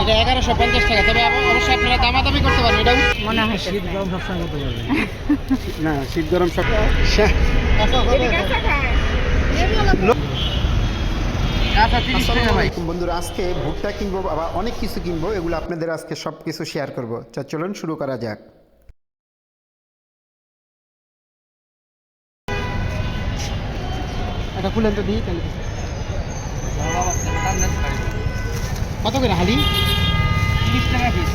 এটা এগারোশো পঞ্চাশ টাকা। তবে অবশ্যই আপনারা দামাদামি করতে পারবেন এটা মনে হয় শীত গরম সবসময় করতে পারবে না শীত গরম সব আসসালামু আলাইকুম বন্ধুরা আজকে ভুট্টা কিনবো আবার অনেক কিছু কিনবো এগুলো আপনাদের আজকে সব কিছু শেয়ার করব। চল চলুন শুরু করা যাক। এটা খুলেন তো দিই তাহলে। কত করে হালি? তিরিশ টাকা পিস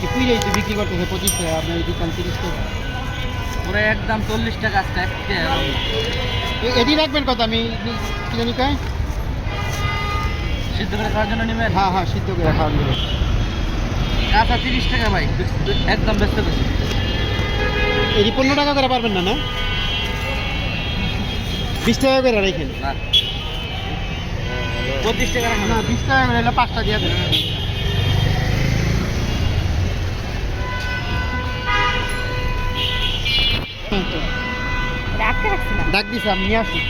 কি? কুই রয়েছে বিক্রি করতেছে পঁচিশ টাকা আপনার এই দোকান তিরিশ টাকা। ওরা একদম চল্লিশ টাকা আজকে একটা এ- এটি রাখবেন কত? আমি কি জানি কয়? সিদ্ধ করে খাওয়ার জন্য নেবেন? হ্যাঁ হ্যাঁ সিদ্ধ করে খাওয়ান দেবো কাঁচা তিরিশ টাকা ভাই। একদম ব্যস্ত বেশি এটি পনেরো টাকা করে পারবেন না না? বিশ টাকা করে রেখেন। না। পঁচিশ টাকা না বিশ টাকা হলে পাঁচটা দিয়ে রাখতে ডাক দিছে আমি নিয়ে আসি।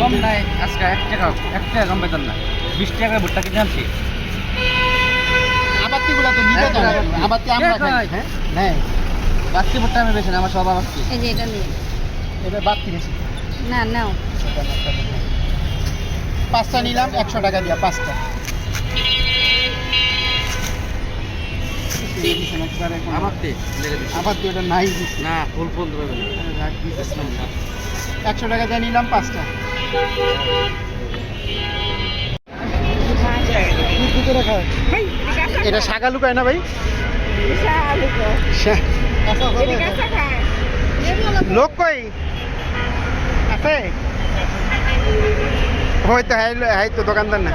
কম নাই আজকে এক টাকা এক টাকা কম বেতন না বিশ টাকা ভুট্টা কিনে আনছি। তো নিতে তো হবে। আবাত্তি আমরা খায়? হ্যাঁ। বাড়তি ভুট্টা আমি বেশি না আমার সব বাড়তি এই যে এটা নিয়ে। এটা বাত্তি বেশি। না নাও। পাঁচটা নিলাম একশো টাকা দিয়া পাঁচটা। না না। একশো টাকা দিয়ে নিলাম পাঁচটা। এটা শাকা লুকায় না ভাই? শা- লোক কই? আছে? হয়তো হ্যাঁ হ্যাঁ তো দোকানদার না।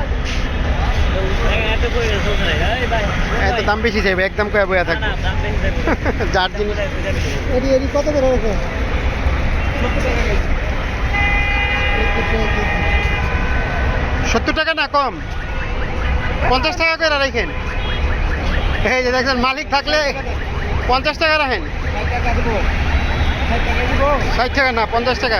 এত দাম বেশি চাইবে, একদম কয়ে বয়া থাকবে। যার জিনিস কত সত্তর টাকা না কম? পঞ্চাশ টাকা করে রাখেন এই যে দেখছেন, মালিক থাকলে পঞ্চাশ টাকা রাখেন। ষাট টাকা না, পঞ্চাশ টাকা।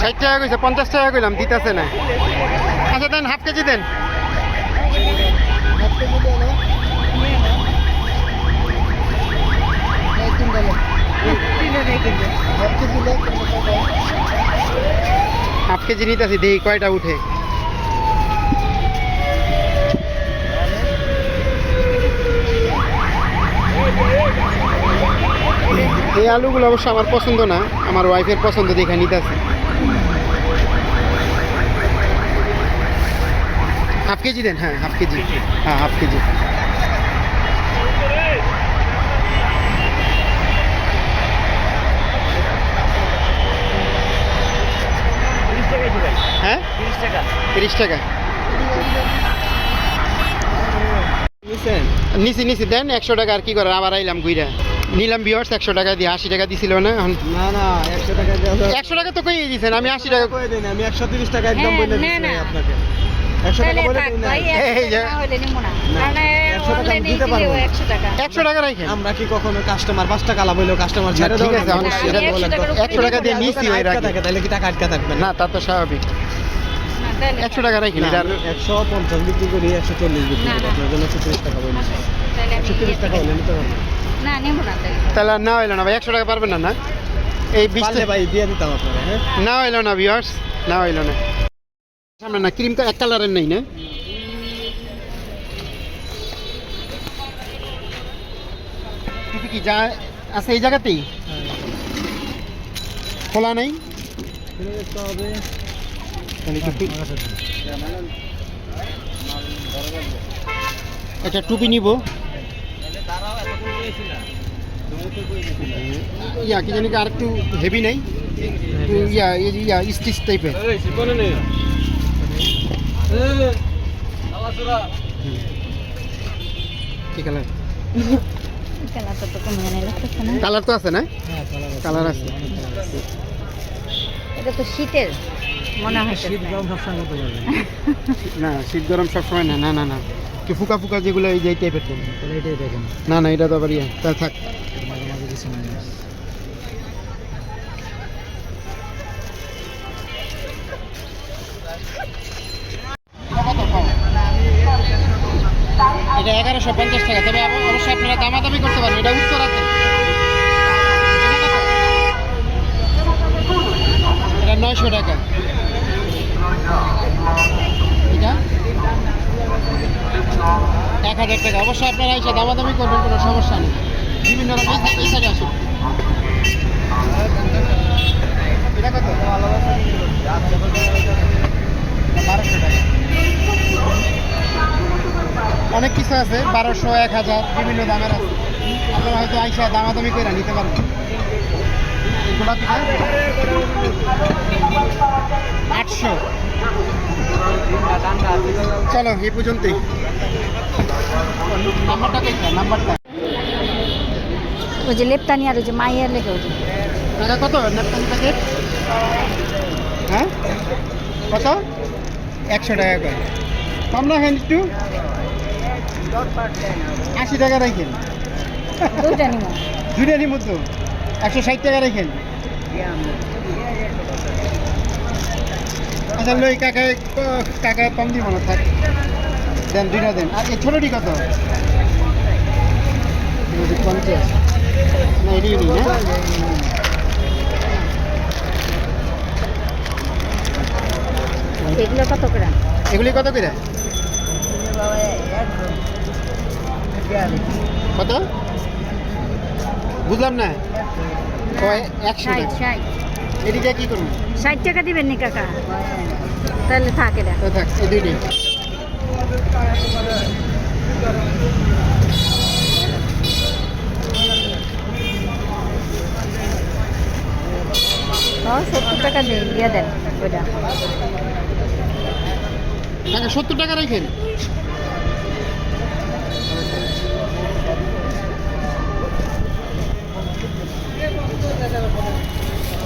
ষাট টাকা কইছে, পঞ্চাশ টাকা কইলাম, দিতেছে না। আচ্ছা দেন, হাফ কেজি দেন। হাফ কেজি নিতেছি দেখি কয়টা উঠে। এই আলুগুলো অবশ্য আমার পছন্দ না, আমার ওয়াইফের পছন্দ দেখে নিতেছি হাফ কেজি দেন হ্যাঁ হাফ কেজি। হ্যাঁ হাফ কেজি হ্যাঁ তিরিশ টাকা। তিরিশ টাকা। নিচি নিচি দেন একশো টাকা আর কি করে আবার আইলাম নিলাম বিয়ার্স একশো টাকা দিয়ে। আশি টাকা দিছিল না এখন? না না একশো টাকা একশো টাকা তো কই দিয়েছেন আমি আশি টাকা আমি একশো তিরিশ টাকা একদম বলে না, আপনাকে। একশো টাকা তাহলে বলে থাক দিন না। ভাই, এই যে- 100 টাকা হলে নিবো না। না, কারণ 100 টাকা অনলাইনে দিতে দিলেও পারব না। 100 টাকা। একশো টাকা রাখেন আমরা কি কখনো কাস্টমার পাঁচ টাকা লাভ কাস্টমার ঠিক আছে, একশো দিয়ে নিচ্ছি তাহলে কি টাকা আটকা থাকবে না তা তো স্বাভাবিক। একশো টাকা রাখেন না, এটা একশো পঞ্চাশ বিক্রি করি একশো চল্লিশ বিক্রি করি আপনার জন্য একশো তিরিশ টাকা বলে তাহলে একশো তিরিশ টাকা হলে নিতে পারব। না, নিবো না তাহলে। না হইল না ভাই একশো টাকা পারবেন না না? এই বিশ ভাই দিয়ে দিতাম আপনারা হ্যাঁ? না হইল না বিয়ার্স না হইল না। সামনে না ক্রিম এক কালারের নেই না? কি যা আছে এই জায়গাতেই? খোলা নাই? দেখতে হবে তাহলে টুপি এটা টুপি নিব। ইয়া কি জানি আর একটু হেভি নাই? একটু ইয়া এই যে ইয়া স্টিচ টাইপের কি কালার কালারটা তো কোনো মানে লাগতেছে না। কালার তো আছে না? কালার আছে। এটা তো শীতের মনে হয় শীত গরম সবসময় করতে পারবেন না শীত গরম সবসময় না না না না। কি ফুকা ফুকা যেগুলো এই যে এই টাইপের দেন তাহলে এটাই দেখেন না না এটা তো আবার ইয়ে তা থাক। মাঝে মাঝে কিছু মাইনাস এটা এগারোশো পঞ্চাশ টাকা তবে অবশ্যই আপনারা দামাদামি করতে পারবেন। এটা উত্তরাতে নয়শো টাকা। এটা? এক হাজার টাকা। অবশ্যই আপনারা এসে দামাদামি করবেন কোনো সমস্যা নেই। বিভিন্ন রকম এই সাইড- এই সাইডে আসুন এটা কত? বারোশো টাকা। অনেক কিছু আছে বারোশো এক হাজার বিভিন্ন দামের আছে। আপনারা হয়তো আইসা দামাদামি করে নিতে পারবেন। আটশো চলো এই পর্যন্তই। নাম্বারটা কোথায় নাম্বারটা। ওই যে লেপটানি আর ওই যে মাইয়ার লেগে ওই টাকা কত? ন্যাপকিন প্যাকেট হ্যাঁ? কত? একশো টাকা করে। কম রাখেন একটু? আশি টাকা রাখেন। দুইটা নিব দুটারই মতো একশো ষাট টাকা রেখেন আচ্ছা লই কাকায় কাকায় কম দিব না থাক। দেন দুইটা দেন। আর এই ছোটোটি কত? এগুলো পঞ্চাশ। না এটি নিই না? এগুলো কত করে? এগুলি কত করে? কত? বুঝলাম না। একশো এদিকে কি করব? ষাট টাকা দিবেন নি কাকা? তাহলে থাকে না থাক এই দুইটি সত্তর টাকা দিয়ে দিয়ে দেন ওইটা। সত্তর টাকা রাখেন।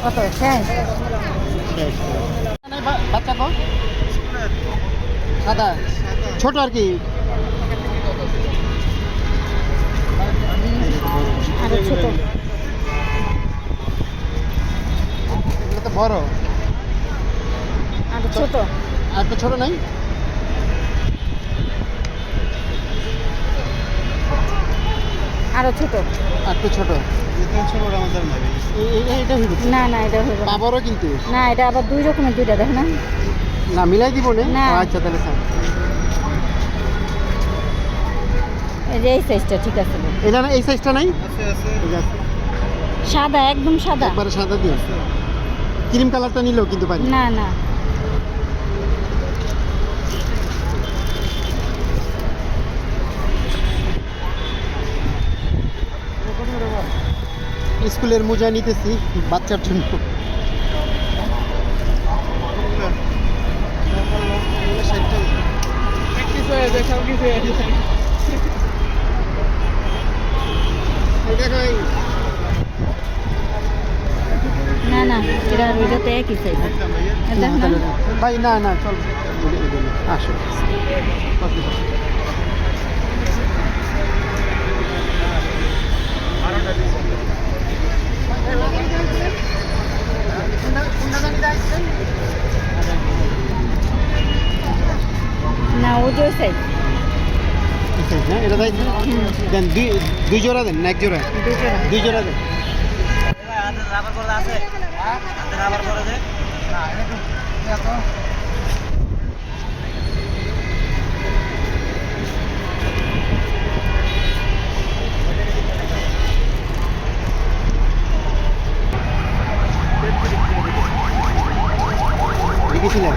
কত শেষ বাচ্চা তো সাদা? ছোট আর কি? ছোট। তো বড়। আরও ছোট। আর তো ছোট নাই? আরও ছোট। আর তো ছোট না না এটা হইব না। পাবরও কিন্তু। না এটা আবার দুই রকমের দুইটা দেখ না? না মিলাই দিব নে। আচ্ছা তাহলে স্যার এই যে এই সাইজটা ঠিক আছে। এটা না এই সাইজটা নাই? ঠিক আছে। সাদা একদম সাদা। একবারে সাদা দিয়ে। ক্রিম কালারটা নিলেও কিন্তু পারি। না না। স্কুলের মোজা নিতেছি বাচ্চার জন্য। না না এটা আর তো একই সাইজ না। ভাই না না চল। আসো। না ও যে ওই সাইজ এটা তাই? দেন দুই দুই জোড়া দেন না এক জোড়া? দুই জোড়া। দেন। লিখেছিলেন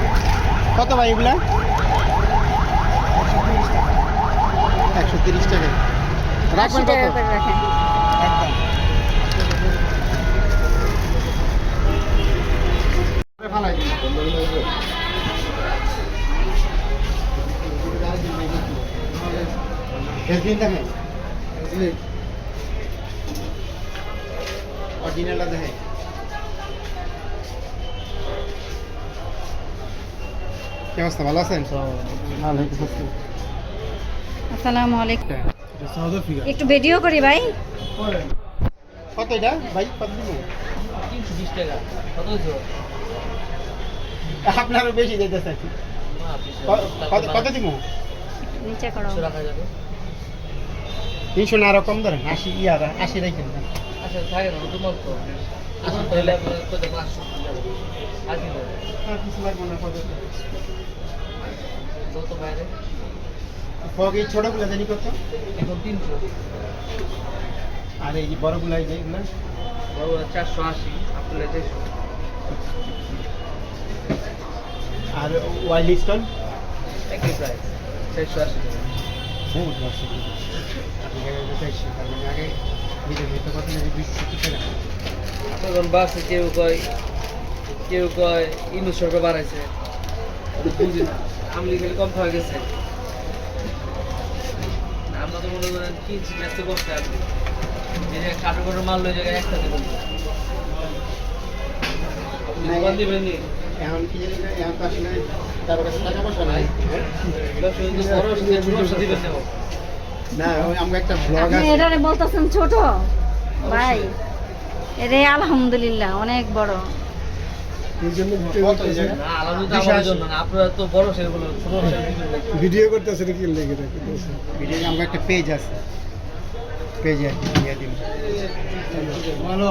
কত ভাই এগুলা? একশো তিরিশ টাকা। রাখবেন কত? দেখেন অরিজিনালটা দেখেন। কি অবস্থা ভালো আছেন আসসালামু আলাইকুম একটু ভিডিও করি ভাই? কত এটা ভাই কত দিব তিনশো বিশ টাকা কত আপনারও বেশি দিতেছে কত দিব নিচে করো তিনশো না আরও কম ধরেন আশি ইয়ার আশি রাখেন আচ্ছা থাকে না তোমার তো ফগ এই ছোটগুলো জানি কত? এখন তিনশো। আর এই যে বড়গুলো এই যে এগুলো? বড় চারশো আশি আপনার চারশো আর ওয়াইল্ড স্টোন? একই প্রাইস চারশো আশি টাকা। টাকা এখন বাসে কেউ কয় কেউ কয় ইন্দু সরকার বাড়াইছে। বুঝি না আমলি খেলে কম খাওয়া গেছে। আমরা তো মনে করেন কিনছি ব্যস্ত করতে আপনি যে কাটো মাল লই জায়গায় একসাথে দিবেন এখন কি এখন তো আসলে তার কাছে টাকা পয়সা নাই ব্যবসা কিন্তু বড়। সাথে ব্যবসা দিবেন না না একটা ব্লগ আপনি এটারে বলতেছেন ছোট ভাই এরে আলহামদুলিল্লাহ অনেক বড়? ভিডিও করতেছে নাকি লেগে ভিডিও আমার একটা পেজ আছে। পেজে দিয়ে দিন। ভালো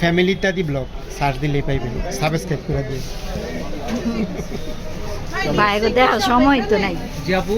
ফ্যামিলিটা ইত্যাদি ব্লগ সার্চ দিলেই পাইবেন সাবস্ক্রাইব করে দিন বাইরে দেওয়ার সময় তো নাই। জি আপু।